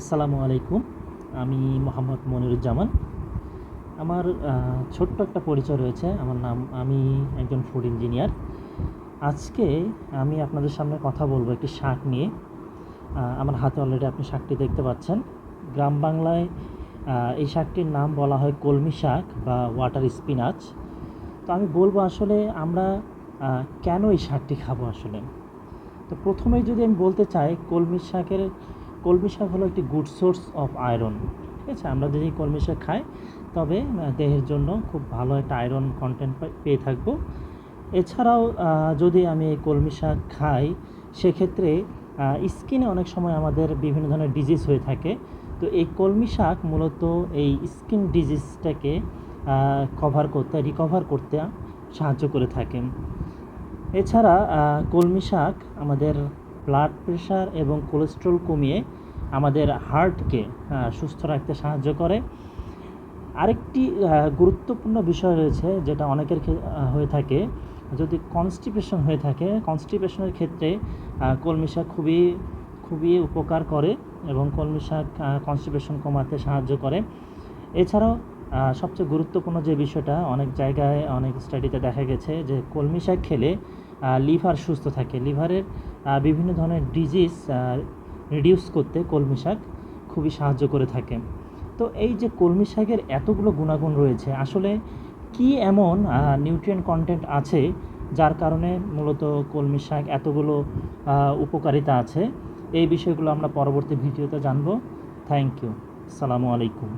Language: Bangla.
আসসালামু আলাইকুম। আমি মোহাম্মদ মনিরুজ্জামান। আমার ছোট্ট একটা পরিচয় রয়েছে। আমার নাম, আমি একজন ফুড ইঞ্জিনিয়ার। আজকে আমি আপনাদের সামনে কথা বলব একটি শাক নিয়ে। আমার হাতে অলরেডি আপনি শাকটি দেখতে পাচ্ছেন। গ্রাম বাংলায় এই শাকটির নাম বলা হয় কলমি শাক বা ওয়াটার স্পিনাচ তো আমি বলব আসলে আমরা কেন এই শাকটি খাব আসলে? তো প্রথমেই যদি আমি বলতে চাই, কলমি শাকের কলমি শাক হলো একটি গুড সোর্স অফ আয়রন ঠিক আছে? আমরা যদি কলমি শাক খাই, তবে দেহের জন্য খুব ভালো একটা আয়রন কন্টেন্ট পেয়ে থাকব। এছাড়াও যদি আমি এই কলমি শাক খাই, সেক্ষেত্রে স্কিনে অনেক সময় আমাদের বিভিন্ন ধরনের ডিজিজ হয়ে থাকে। তো এই কলমি শাক মূলত এই স্কিন ডিজিজটাকে কভার করতে রিকভার করতে সাহায্য করে থাকে। এছাড়া কলমি শাক আমাদের ব্লাড প্রেশার এবং কোলেস্ট্রল কমিয়ে আমাদের হার্টকে সুস্থ রাখতে সাহায্য করে। আরেকটি গুরুত্বপূর্ণ বিষয় রয়েছে যেটা অনেকের হয়ে থাকে। যদি কনস্টিপেশন হয়ে থাকে কনস্টিপেশনের ক্ষেত্রে কলমি শাক খুবই খুবই উপকার করে এবং কলমি শাক কনস্টিপেশন কমাতে সাহায্য করে। এছাড়াও সবচেয়ে গুরুত্বপূর্ণ যে বিষয়টা, অনেক জায়গায়, অনেক স্টাডিতে দেখা গেছে যে কলমি শাক খেলে লিভার সুস্থ থাকে। লিভারের বিভিন্ন ধরনের ডিজিজ রিডিউস করতে কলমি শাক খুবই সাহায্য করে থাকে। তো এই যে কলমি শাকের এতগুলো গুণাগুণ রয়েছে, আসলে কি এমন নিউট্রিয়েন্ট কন্টেন্ট আছে যার কারণে মূলত কলমি শাক এতগুলো উপকারিতা আছে? এই বিষয়গুলো আমরা পরবর্তী ভিডিওতে জানব। থ্যাংক ইউ সালামু আলাইকুম